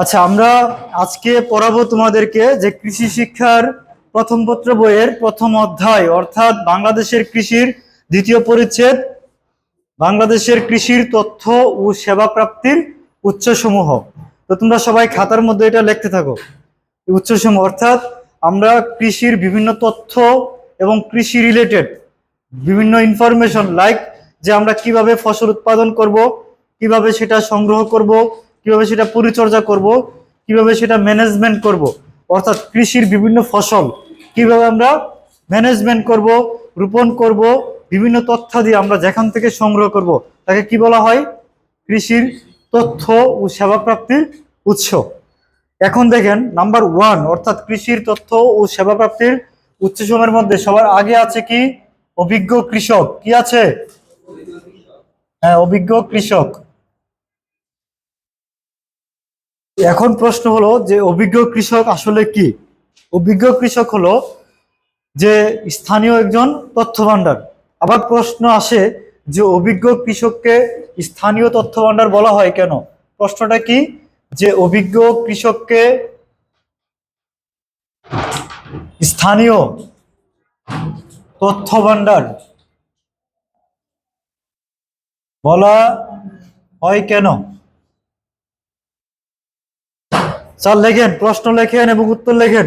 আচ্ছা আমরা আজকে পড়াবো তোমাদেরকে যে কৃষি শিক্ষার প্রথম পত্র বইয়ের প্রথম অধ্যায়, অর্থাৎ বাংলাদেশের কৃষির দ্বিতীয় পরিচ্ছেদ, বাংলাদেশের কৃষির তথ্য ও সেবা প্রাপ্তির উৎসসমূহ। তো তোমরা সবাই খাতার মধ্যে এটা লিখতে থাকো। এই উৎসসমূহ, অর্থাৎ আমরা কৃষির বিভিন্ন তথ্য এবং কৃষি রিলেটেড বিভিন্ন ইনফরমেশন লাইক যে আমরা কীভাবে ফসল উৎপাদন করব কীভাবে সেটা সংগ্রহ করব, কীভাবে সেটা পরিচর্যা করব, কীভাবে সেটা ম্যানেজমেন্ট করব, অর্থাৎ কৃষির বিভিন্ন ফসল কীভাবে আমরা ম্যানেজমেন্ট করব, রোপণ করব, বিভিন্ন তথ্যাদি আমরা যেখান থেকে সংগ্রহ করব, তাকে কি বলা হয়? কৃষির তথ্য ও সেবা প্রাপ্তির উৎস। এখন দেখেন নাম্বার ওয়ান অর্থাৎ কৃষির তথ্য ও সেবা প্রাপ্তির উৎসসমূহের মধ্যে সবার আগে আছে কি? অভিজ্ঞ কৃষক। কি আছে? হ্যাঁ অভিজ্ঞ কৃষক। এখন প্রশ্ন হলো যে অভিজ্ঞ কৃষক আসলে কি? অভিজ্ঞ কৃষক হলো যে স্থানীয় একজন তথ্য ভাণ্ডার আবার প্রশ্ন আসে যে অভিজ্ঞ কৃষককে স্থানীয় তথ্য ভাণ্ডার বলা হয় কেন? প্রশ্নটা কি? যে অভিজ্ঞ কৃষককে স্থানীয় তথ্য ভাণ্ডার বলা হয় কেন? স্যার, লেখেন, প্রশ্ন লেখেন এবং উত্তর লেখেন।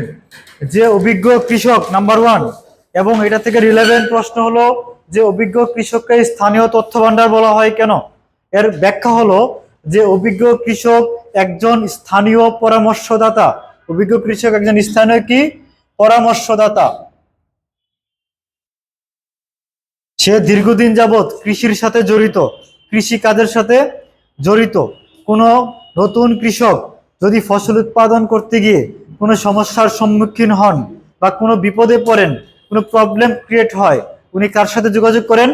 যে অভিজ্ঞ কৃষক নাম্বার ওয়ান এবং এটা থেকে রিলেভেন্ট প্রশ্ন হলো, যে অভিজ্ঞ কৃষককে স্থানীয় তথ্য ভাণ্ডার বলা হয় কেন? এর ব্যাখ্যা হলো, যে অভিজ্ঞ কৃষক একজন স্থানীয় পরামর্শদাতা। অভিজ্ঞ কৃষক একজন স্থানীয় কি? পরামর্শদাতা। সে দীর্ঘদিন যাবৎ কৃষির সাথে জড়িত, কৃষি কাজের সাথে জড়িত। কোনো নতুন কৃষক যদি ফসল উৎপাদন করতে গিয়ে কোনো সমস্যার সম্মুখীন হন বা কোনো বিপদে পড়েন, কোনো প্রবলেম ক্রিয়েট হয়, উনি কার সাথে যোগাযোগ করেন?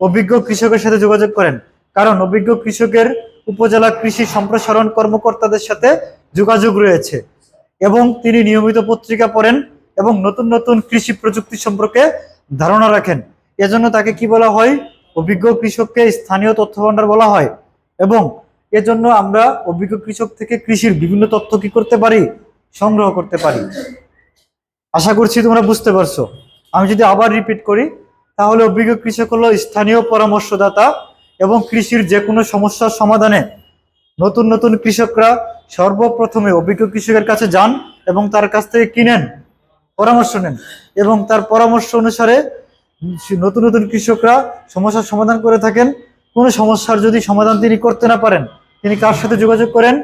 অভিজ্ঞ কৃষকের সাথে যোগাযোগ করেন। কারণ অভিজ্ঞ কৃষকের উপজেলা কৃষি সম্প্রসারণ কর্মকর্তাদের সাথে যোগাযোগ রয়েছে এবং তিনি নিয়মিত পত্রিকা পড়েন এবং নতুন নতুন কৃষি প্রযুক্তি সম্পর্কে ধারণা রাখেন। এজন্য তাকে কি বলা হয়? অভিজ্ঞ কৃষককে স্থানীয় তথ্য ভাণ্ডার বলা হয় এবং এজন্য আমরা অভিজ্ঞ কৃষক থেকে কৃষির বিভিন্ন তথ্য কি করতে পারি, সংগ্রহ করতে পারি। আশা করছি তোমরা বুঝতে পারছ। আমি যদি আবার রিপিট করি, তাহলে অভিজ্ঞ কৃষক হলো স্থানীয় পরামর্শদাতা এবং কৃষির যে কোনো সমস্যার সমাধানে নতুন নতুন কৃষকরা সর্বপ্রথমে অভিজ্ঞ কৃষকের কাছে যান এবং তার কাছ থেকে কিনেন, পরামর্শ নেন এবং তার পরামর্শ অনুসারে নতুন নতুন কৃষকরা সমস্যার সমাধান করে থাকেন। কোনো সমস্যার যদি সমাধান তিনি করতে না পারেন তিনি কার সাথে যোগাযোগ করেন?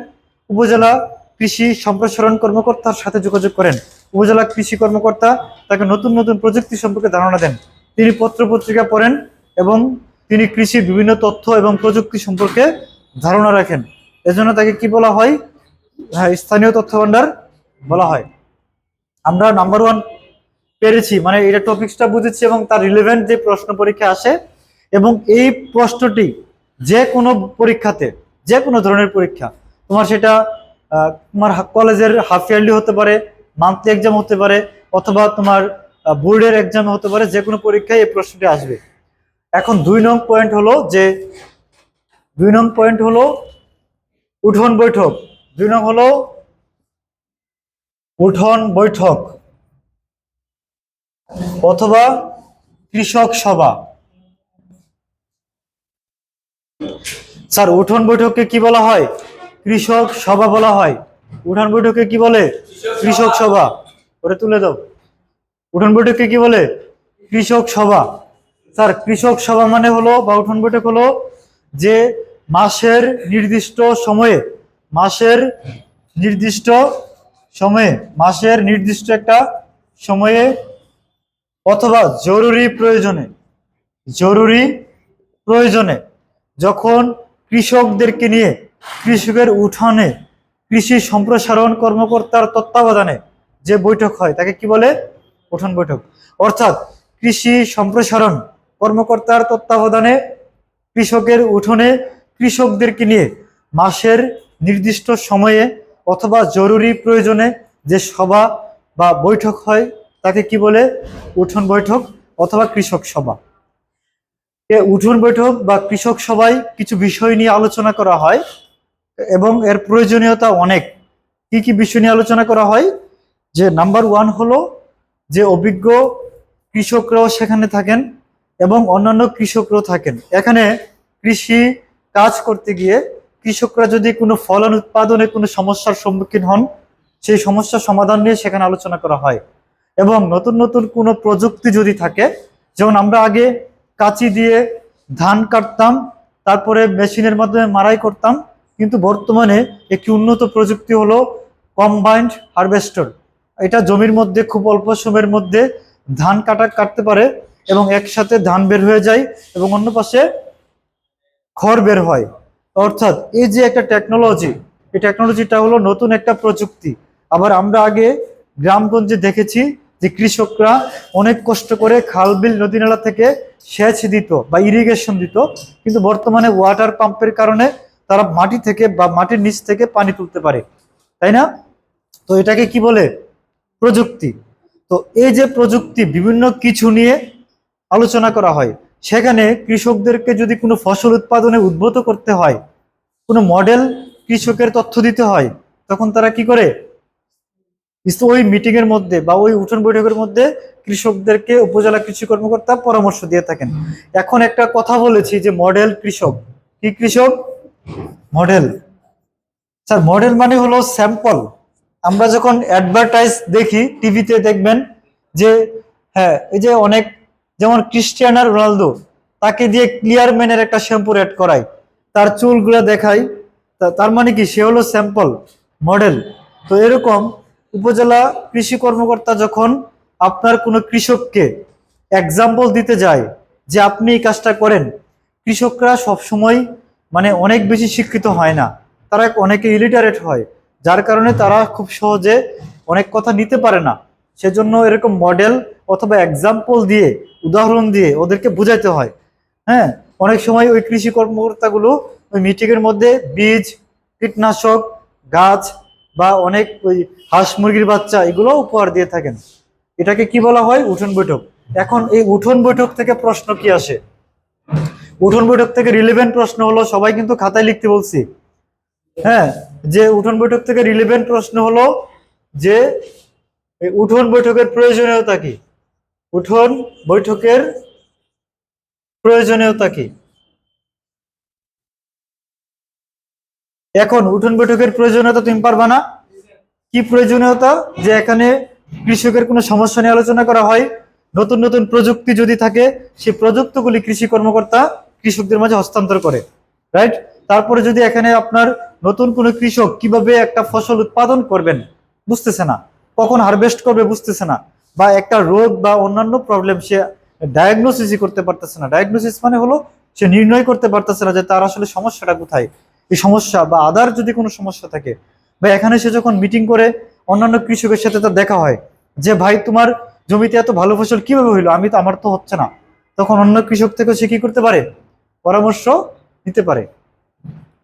উপজেলা কৃষি সম্প্রসারণ কর্মকর্তার সাথে যোগাযোগ করেন। উপজেলা কৃষি কর্মকর্তা তাকে নতুন নতুন প্রযুক্তি সম্পর্কে ধারণা দেন। তিনি পত্র পত্রিকা পড়েন এবং তিনি কৃষির বিভিন্ন তথ্য এবং প্রযুক্তি সম্পর্কে ধারণা রাখেন। এজন্য তাকে কি বলা হয়? হ্যাঁ স্থানীয় তথ্য ভাণ্ডার বলা হয়। আমরা নাম্বার ওয়ান পেরেছি। মানে এটা টপিকসটা বুঝেছি এবং তার রিলেভেন্ট যে প্রশ্ন পরীক্ষা আসে এবং এই প্রশ্নটি যে কোনো পরীক্ষাতে যে কোনো ধরনের পরীক্ষা। তোমার সেটা তোমার কলেজের হাফ ইয়ারলি হতে পারে মান্থলি এক্সাম হতে পারে, অথবা তোমার বোর্ডের এক্সাম হতে পারে যে কোনো পরীক্ষায় এই প্রশ্নটি আসবে। এখন দুই নং পয়েন্ট হলো যে, দুই নং পয়েন্ট হলো উঠোন বৈঠক। দুই নং হলো উঠন বৈঠক অথবা কৃষক সভা। স্যার, উঠোন বৈঠককে কি বলা হয়? কৃষক সভা বলা হয়। উঠান বৈঠককে কি বলে? কৃষক সভা। ওরে তুলে দাও। উঠান বৈঠককে কি বলে? কৃষক সভা। স্যার, কৃষক সভা মানে হলো বা উঠান বৈঠক হলো যে মাসের নির্দিষ্ট সময়ে, মাসের নির্দিষ্ট সময়ে, মাসের নির্দিষ্ট একটা সময়ে অথবা জরুরি প্রয়োজনে জরুরি প্রয়োজনে যখন কৃষকদেরকে নিয়ে, কৃষকের উঠানে, কৃষি সম্প্রসারণ কর্মকর্তার তত্ত্বাবধানে যে বৈঠক হয়, তাকে কি বলে? উঠান বৈঠক। অর্থাৎ কৃষি সম্প্রসারণ কর্মকর্তার তত্ত্বাবধানে কৃষকের উঠোনে কৃষকদেরকে নিয়ে মাসের নির্দিষ্ট সময়ে অথবা জরুরি প্রয়োজনে যে সভা বা বৈঠক হয়, তাকে কি বলে? উঠোন বৈঠক অথবা কৃষক সভা। উঠোন বৈঠক বা কৃষক সবাই কিছু বিষয় নিয়ে আলোচনা করা হয় এবং এর প্রয়োজনীয়তা অনেক। কি কি বিষয় নিয়ে আলোচনা করা হয়? যে নাম্বার ওয়ান হলো যে অভিজ্ঞ কৃষকরাও সেখানে থাকেন এবং অন্যান্য কৃষকরাও থাকেন। এখানে কৃষি কাজ করতে গিয়ে কৃষকরা যদি কোনো ফলন উৎপাদনে কোনো সমস্যার সম্মুখীন হন, সেই সমস্যার সমাধান নিয়ে সেখানে আলোচনা করা হয়। এবং নতুন নতুন কোনো প্রযুক্তি যদি থাকে, যেমন আমরা আগে কাঁচি দিয়ে ধান কাটতাম, তারপরে মেশিনের মাধ্যমে মারাই করতাম। কিন্তু বর্তমানে একটি উন্নত প্রযুক্তি হলো কম্বাইন্ড হারভেস্টর এটা জমির মধ্যে খুব অল্প সময়ের মধ্যে ধান কাটা কাটতে পারে এবং একসাথে ধান বের হয়ে যায় এবং অন্য পাশে খড় বের হয়। অর্থাৎ এই যে একটা টেকনোলজি এই টেকনোলজিটা হলো নতুন একটা প্রযুক্তি। আবার আমরা আগে গ্রামগঞ্জে দেখেছি যে কৃষকরা অনেক কষ্ট করে খাল বিল নদী নালা থেকে সেচ দিত বা ইরিগেশন দিত, কিন্তু বর্তমানে ওয়াটার পাম্পের কারণে তারা মাটি থেকে বা মাটির নিচ থেকে পানি তুলতে পারে। তাই না? তো এটাকে কি বলে? প্রযুক্তি। তো এই যে প্রযুক্তি বিভিন্ন কিছু নিয়ে আলোচনা করা হয়, সেখানে কৃষকদেরকে যদি কোনো ফসল উৎপাদনে উদ্ভূত করতে হয়, কোনো মডেল কৃষকের তথ্য দিতে হয়, তখন তারা কি করে? ইস- ওই মিটিং এর মধ্যে বা ওই উঠোন বৈঠকের মধ্যে কৃষকদেরকে উপজেলা কৃষি কর্মকর্তা পরামর্শ দিয়ে থাকেন। এখন একটা কথা বলেছি যে মডেল কৃষক। কি কৃষক? মডেল স্যার মডেল মানে হলো স্যাম্পল আমরা যখন অ্যাডভার্টাইজ দেখি টিভিতে দেখবেন যে হ্যাঁ এই যে অনেক, যেমন ক্রিস্টিয়ানো রোনালদো তাকে দিয়ে ক্লিয়ার ম্যানের একটা শ্যাম্পু অ্যাড করাই। তার চুলগুলো দেখাই। তা- তার মানে কি? সে হলো স্যাম্পল মডেল তো এরকম উপজেলা কৃষি কর্মকর্তা যখন আপনার কোনো কৃষককে এক্সাম্পল দিতে যায় যে আপনি এই কাজটা করেন, কৃষকরা সব সময় মানে অনেক বেশি শিক্ষিত হয় না। তারা অনেকে ইলিটারেট হয়, যার কারণে তারা খুব সহজে অনেক কথা নিতে পারে না। সেজন্য এরকম মডেল অথবা এক্সাম্পল দিয়ে, উদাহরণ দিয়ে ওদেরকে বোঝাইতে হয়। হ্যাঁ অনেক সময় ওই কৃষি কর্মকর্তাগুলো ওই মিটিংয়ের মধ্যে বীজ, কীটনাশক, গাছ বা অনেক ওই হাঁস মুরগির বাচ্চা এগুলো উপহার দিয়ে থাকেন। এটাকে কি বলা হয়? উঠোন বৈঠক। এখন এই উঠোন বৈঠক থেকে প্রশ্ন কি আসে? উঠোন বৈঠক থেকে রিলেভেন্ট প্রশ্ন হলো, সবাই কিন্তু খাতায় লিখতে বলছি। হ্যাঁ যে উঠোন বৈঠক থেকে রিলেভেন্ট প্রশ্ন হলো যে উঠোন বৈঠকের প্রয়োজনীয়তা কি? উঠোন বৈঠকের প্রয়োজনীয়তা কি? এখন উঠোন বৈঠকের প্রয়োজনীয়তা তুমি পারবা না। কি প্রয়োজনীয়তা? যে এখানে কৃষকের কোনো সমস্যা নিয়ে আলোচনা করা হয়। নতুন নতুন প্রযুক্তি যদি থাকে সেই প্রযুক্তিগুলি কৃষি কর্মকর্তা কৃষকদের মাঝে হস্তান্তর করে। রাইট তারপরে যদি এখানে আপনার নতুন কোনো কৃষক কীভাবে একটা ফসল উৎপাদন করবেন, বুঝতেছে না। কখন হারভেস্ট করবে, বুঝতেছে না। বা একটা রোগ বা অন্যান্য প্রবলেম সে ডায়াগনোসিসই করতে পারতেছে না। ডায়াগনোসিস মানে হলো সে নির্ণয় করতে পারতেছে না যে তার আসলে সমস্যাটা কোথায়। এই সমস্যা বা আদার যদি কোনো সমস্যা থাকে, বা এখানে সে যখন মিটিং করে অন্যান্য কৃষকের সাথে তার দেখা হয়, যে ভাই তোমার জমিতে এত ভালো ফসল কীভাবে হইল? আমি তো, আমার তো হচ্ছে না। তখন অন্য কৃষক থেকে সে কি করতে পারে? পরামর্শ নিতে পারে।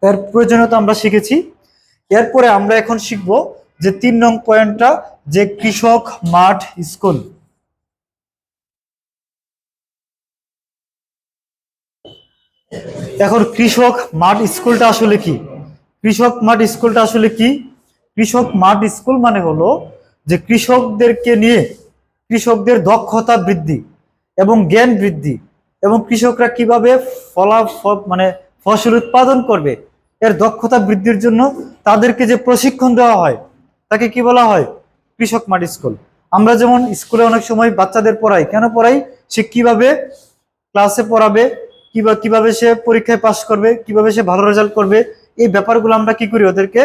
এর প্রয়োজনীয়তা আমরা শিখেছি। এরপরে আমরা এখন শিখব যে তিন নং পয়েন্টটা, যে কৃষক মাঠ স্কুল এখন কৃষক মাঠ স্কুলটা আসলে কি? কৃষক মাঠ স্কুলটা আসলে কি? কৃষক মাঠ স্কুল মানে হলো যে কৃষকদেরকে নিয়ে কৃষকদের দক্ষতা বৃদ্ধি এবং জ্ঞান বৃদ্ধি এবং কৃষকরা কীভাবে ফলা মানে ফসল উৎপাদন করবে, এর দক্ষতা বৃদ্ধির জন্য তাদেরকে যে প্রশিক্ষণ দেওয়া হয়, তাকে কি বলা হয়? কৃষক মাঠ স্কুল। আমরা যেমন স্কুলে অনেক সময় বাচ্চাদের পড়াই, কেন পড়াই? সে কীভাবে ক্লাসে পড়াবে কিবা কীভাবে সে পরীক্ষায় পাশ করবে, কীভাবে সে ভালো রেজাল্ট করবে, এই ব্যাপারগুলো আমরা কি করি ওদেরকে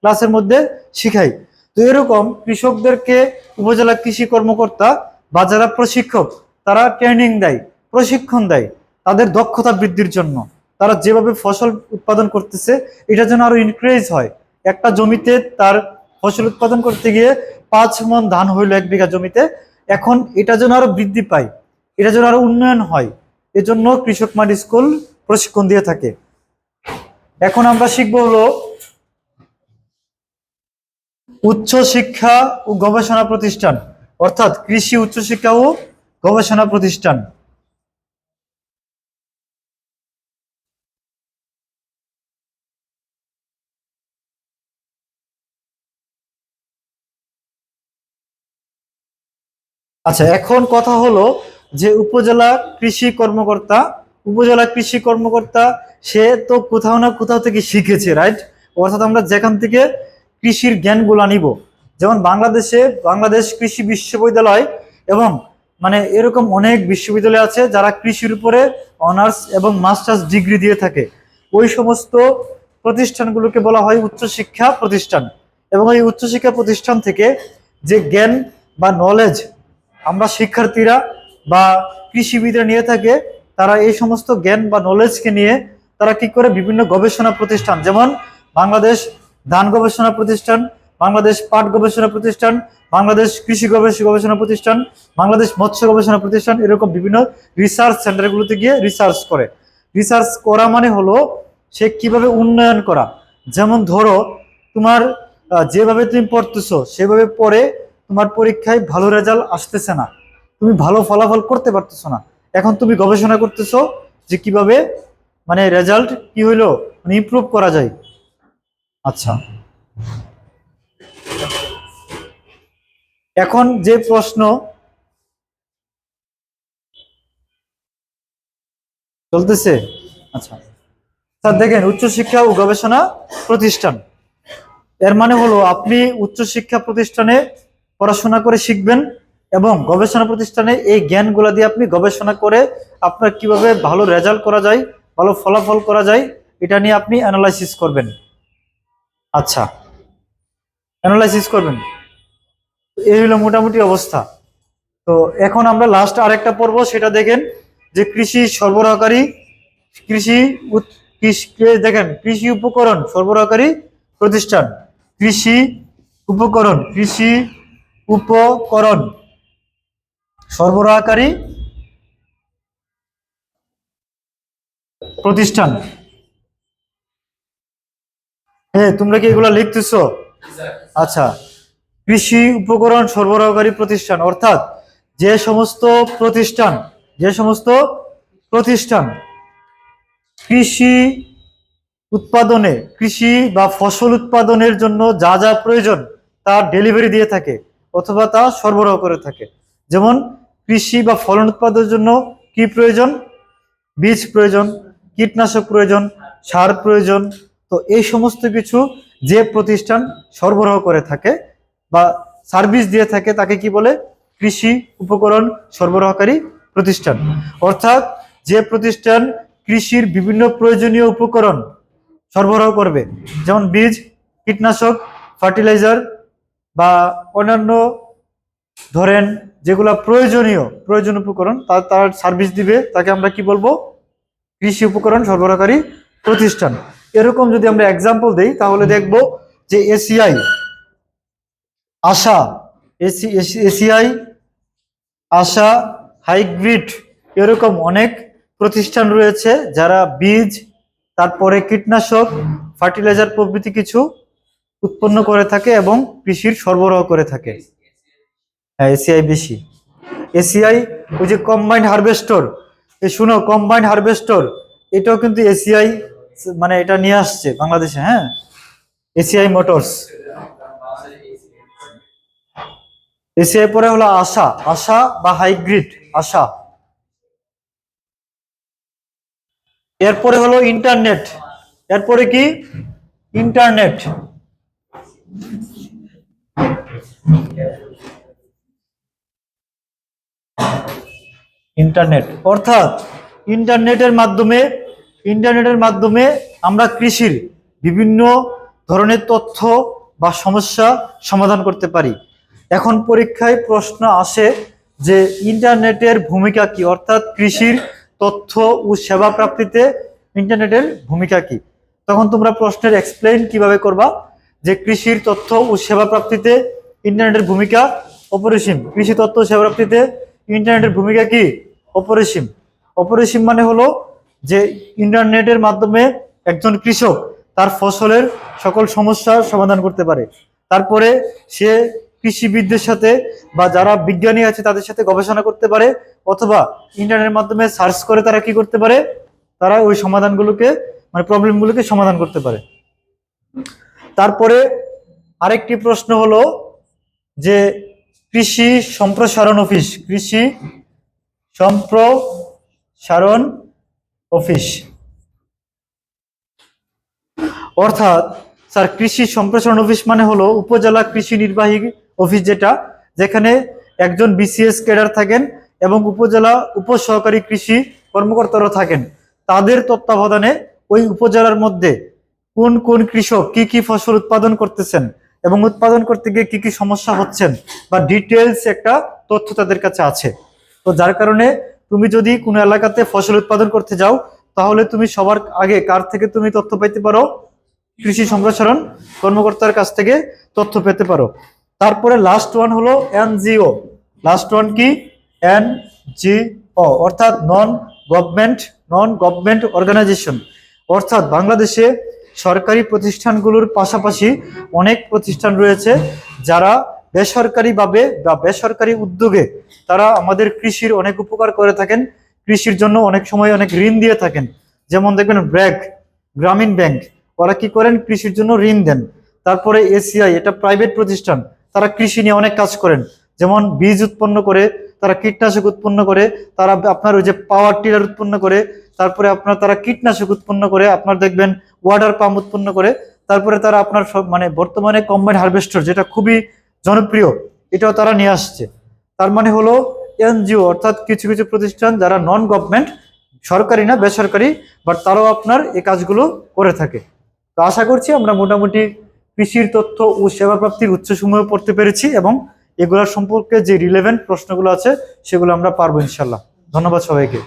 ক্লাসের মধ্যে শিখাই। তো এরকম কৃষকদেরকে উপজেলা কৃষি কর্মকর্তা বা যারা প্রশিক্ষক, তারা ট্রেনিং দেয়, প্রশিক্ষণ দেয় তাদের দক্ষতা বৃদ্ধির জন্য। তারা যেভাবে ফসল উৎপাদন করতেছে, এটা যেন আরও ইনক্রিজ হয়। একটা জমিতে তার ফসল উৎপাদন করতে গিয়ে পাঁচ মন ধান হইল এক বিঘা জমিতে, এখন এটা যেন আরও বৃদ্ধি পায়, এটা যেন আরও উন্নয়ন হয়। এজন্য কৃষক মাঠ স্কুল প্রশিক্ষণ দিয়ে থাকে। এখন আমরা শিখব হলো উচ্চ শিক্ষা ও গবেষণা প্রতিষ্ঠান, অর্থাৎ কৃষি উচ্চশিক্ষা ও গবেষণা প্রতিষ্ঠান। আচ্ছা এখন কথা হলো যে উপজেলা কৃষি কর্মকর্তা, উপজেলা কৃষি কর্মকর্তা, সে তো কোথাও না কোথাও থেকে শিখেছে রাইট অর্থাৎ আমরা যেখান থেকে কৃষির জ্ঞানগুলো নিব যেমন বাংলাদেশে, বাংলাদেশ কৃষি বিশ্ববিদ্যালয় এবং মানে এরকম অনেক বিশ্ববিদ্যালয় আছে যারা কৃষির উপরে অনার্স এবং মাস্টার্স ডিগ্রি দিয়ে থাকে। ওই সমস্ত প্রতিষ্ঠানগুলোকে বলা হয় উচ্চশিক্ষা প্রতিষ্ঠান এবং এই উচ্চশিক্ষা প্রতিষ্ঠান থেকে যে জ্ঞান বা নলেজ আমরা শিক্ষার্থীরা বা কৃষিবিদরা নিয়ে থাকে, তারা এই সমস্ত জ্ঞান বা নলেজকে নিয়ে তারা কি করে বিভিন্ন গবেষণা প্রতিষ্ঠান, যেমন বাংলাদেশ ধান গবেষণা প্রতিষ্ঠান, বাংলাদেশ পাট গবেষণা প্রতিষ্ঠান, বাংলাদেশ কৃষি গবেষ- গবেষণা প্রতিষ্ঠান, বাংলাদেশ মৎস্য গবেষণা প্রতিষ্ঠান, এরকম বিভিন্ন রিসার্চ সেন্টারগুলোতে গিয়ে রিসার্চ করে। রিসার্চ করা মানে হলো সে কীভাবে উন্নয়ন করা। যেমন ধরো, তোমার যেভাবে তুমি পড়তেছো, সেভাবে পড়ে তোমার পরীক্ষায় ভালো রেজাল্ট আসতেছে না। তুমি ভালো ফলাফল করতে পারতেছো না। এখন তুমি গবেষণা করতেছো যে কীভাবে মানে রেজাল্ট কি হইল মানে ইমপ্রুভ করা যায়। আচ্ছা। এখন যে প্রশ্ন চলতেছে আচ্ছা। স্যার, দেখেন, উচ্চশিক্ষা ও গবেষণা প্রতিষ্ঠান। এর মানে হলো আপনি উচ্চশিক্ষা প্রতিষ্ঠানে পড়াশোনা করে শিখবেন এবং গবেষণা প্রতিষ্ঠানে এই জ্ঞানগুলো দিয়ে আপনি গবেষণা করে আপনার কীভাবে ভালো রেজাল্ট করা যায়, ভালো ফলাফল করা যায়, এটা নিয়ে আপনি অ্যানালাইসিস করবেন। আচ্ছা অ্যানালাইসিস করবেন। এই হলো মোটামুটি অবস্থা। তো এখন আমরা লাস্ট আরেকটা পর্ব, সেটা দেখেন যে কৃষি সরবরাহকারী, কৃষি দেখেন, কৃষি উপকরণ সরবরাহকারী প্রতিষ্ঠান। কৃষি উপকরণ কৃষি উপকরণ। সরবরাহকারী প্রতিষ্ঠান। হ্যাঁ তোমরা কি এগুলা লিখতেছো? আচ্ছা। কৃষি উপকরণ সরবরাহকারী প্রতিষ্ঠান, অর্থাৎ যে সমস্ত প্রতিষ্ঠান, যে সমস্ত প্রতিষ্ঠান কৃষি উৎপাদনে, কৃষি বা ফসল উৎপাদনের জন্য যা যা প্রয়োজন তার ডেলিভারি দিয়ে থাকে অথবা তা সরবরাহ করে থাকে। যেমন কৃষি বা ফলন উৎপাদনের জন্য কি প্রয়োজন? বীজ প্রয়োজন, কীটনাশক প্রয়োজন, সার প্রয়োজন। তো এই সমস্ত কিছু যে প্রতিষ্ঠান সরবরাহ করে থাকে বা সার্ভিস দিয়ে থাকে তাকে কি বলে? কৃষি উপকরণ সরবরাহকারী প্রতিষ্ঠান। অর্থাৎ যে প্রতিষ্ঠান কৃষির বিভিন্ন প্রয়োজনীয় উপকরণ সরবরাহ করবে, যেমন বীজ, কীটনাশক, ফার্টিলাইজার বা অন্যান্য, ধরেন যেগুলা প্রয়োজনীয়, প্রয়োজন উপকরণ তার তার সার্ভিস দিবে, তাকে আমরা কি বলব? কৃষি উপকরণ সরবরাহকারী প্রতিষ্ঠান। এরকম যদি আমরা এক্সাম্পল দেই, তাহলে দেখব যে ACI Asha AC ACI Asha, hybrid, এরকম অনেক প্রতিষ্ঠান রয়েছে, যারা বীজ, তারপরে কীটনাশক, ফার্টিলাইজার প্রভৃতি কিছু উৎপন্ন করে থাকে এবং কৃষির সরবরাহ করে থাকে। হ্যাঁ এসিআই বেশি। এসিআই ওই যে কম্বাইন্ড হারভেস্টর এই শুনো কম্বাইন্ড হারভেস্টর এটাও কিন্তু এসিআই মানে এটা নিয়ে আসছে বাংলাদেশে হ্যাঁ? এসিআই মোটরস এসিআই পরে হলো আশা আশা বা হাইব্রিড আশা। এরপরে হলো ইন্টারনেট এরপরে কি? Internet internet. অর্থাৎ ইন্টারনেটের মাধ্যমে ইন্টারনেটের মাধ্যমে আমরা কৃষির বিভিন্ন ধরনের তথ্য বা সমস্যা সমাধান করতে পারি। এখন পরীক্ষায় প্রশ্ন আসে যে ইন্টারনেটের ভূমিকা কি? অর্থাৎ কৃষির তথ্য ও সেবা প্রাপ্তিতে ইন্টারনেটের ভূমিকা কি? তখন তোমরা প্রশ্নের এক্সপ্লেন কীভাবে করবা যে কৃষির তথ্য ও সেবা প্রাপ্তিতে ইন্টারনেটের ভূমিকা অপরিসীম। কৃষি তথ্য সেবা প্রাপ্তিতে ইন্টারনেটের ভূমিকা কি? অপরিসীম। অপরিসীম মানে হলো যে ইন্টারনেটের মাধ্যমে একজন কৃষক তার ফসলের সকল সমস্যার সমাধান করতে পারে। তারপরে সে কৃষিবিদদের সাথে বা যারা বিজ্ঞানী আছে তাদের সাথে গবেষণা করতে পারে অথবা ইন্টারনেটের মাধ্যমে সার্চ করে তারা কি করতে পারে? তারা ওই সমাধানগুলোকে মানে প্রবলেমগুলোকে সমাধান করতে পারে। তারপরে আরেকটি প্রশ্ন হলো যে কৃষি সম্প্রসারণ অফিস কৃষি সম্প্রসারণ অফিস। অর্থাৎ, স্যার, কৃষি সম্প্রসারণ অফিস মানে হলো উপজেলা কৃষি নির্বাহী অফিস যেটা, যেখানে একজন বিসিএস ক্যাডার থাকেন এবং উপজেলা উপসহকারী কৃষি কর্মকর্তারা থাকেন। তাদের তত্ত্বাবধানে ওই উপজেলার মধ্যে কোন কোন কৃষক কি কি ফসল উৎপাদন করতেছেন এবং উৎপাদন করতে গিয়ে কি কি সমস্যা হচ্ছেন বা ডিটেলস একটা তথ্য তাদের কাছে আছে। তো যার কারণে তুমি যদি কোনো এলাকাতে ফসল উৎপাদন করতে যাও, তাহলে তুমি সবার আগে কার থেকে তুমি তথ্য পাইতে পারো? কৃষি সম্প্রসারণ কর্মকর্তার কাছ থেকে তথ্য পেতে পারো। তারপরে লাস্ট ওয়ান হলো এনজিও। লাস্ট ওয়ান কি? এনজিও, অর্থাৎ non government non government organisation অর্থাৎ বাংলাদেশে সরকারি প্রতিষ্ঠানগুলোর পাশাপাশি অনেক প্রতিষ্ঠান রয়েছে যারা বেসরকারিভাবে বা বেসরকারি উদ্যোগে তারা আমাদের কৃষির অনেক উপকার করে থাকেন। কৃষির জন্য অনেক সময় অনেক ঋণ দিয়ে থাকেন। যেমন দেখবেন ব্র্যাক গ্রামীণ ব্যাংক, ওরা কি করেন? কৃষির জন্য ঋণ দেন। তারপরে এসিআই, এটা প্রাইভেট প্রতিষ্ঠান, তারা কৃষি নিয়ে অনেক কাজ করেন। যেমন বীজ উৎপন্ন করে, তারা কীটনাশক উৎপন্ন করে, তারা আপনার ওই যে পাওয়ার টিলার উৎপন্ন করে, তারপরে আপনার তারা কীটনাশক উৎপন্ন করে, আপনার দেখবেন ওয়াটার পাম্প উৎপন্ন করে, তারপরে তারা আপনার মানে বর্তমানে কম্বাইন হারভেস্টর যেটা খুবই জনপ্রিয়, এটাও তারা নিয়ে আসছে। তার মানে হলো এনজিও, অর্থাৎ কিছু কিছু প্রতিষ্ঠান যারা নন গভর্নমেন্ট সরকারি না, বেসরকারি বাট তারাও আপনার এই কাজগুলো করে থাকে। তো আশা করছি আমরা মোটামুটি কৃষির তথ্য ও সেবা প্রাপ্তির উৎসসমূহ পড়তে পেরেছি এবং এগুলোর সম্পর্কে যে রিলেভেন্ট প্রশ্নগুলো আছে, সেগুলো আমরা পারব ইনশাল্লাহ ধন্যবাদ সবাইকে।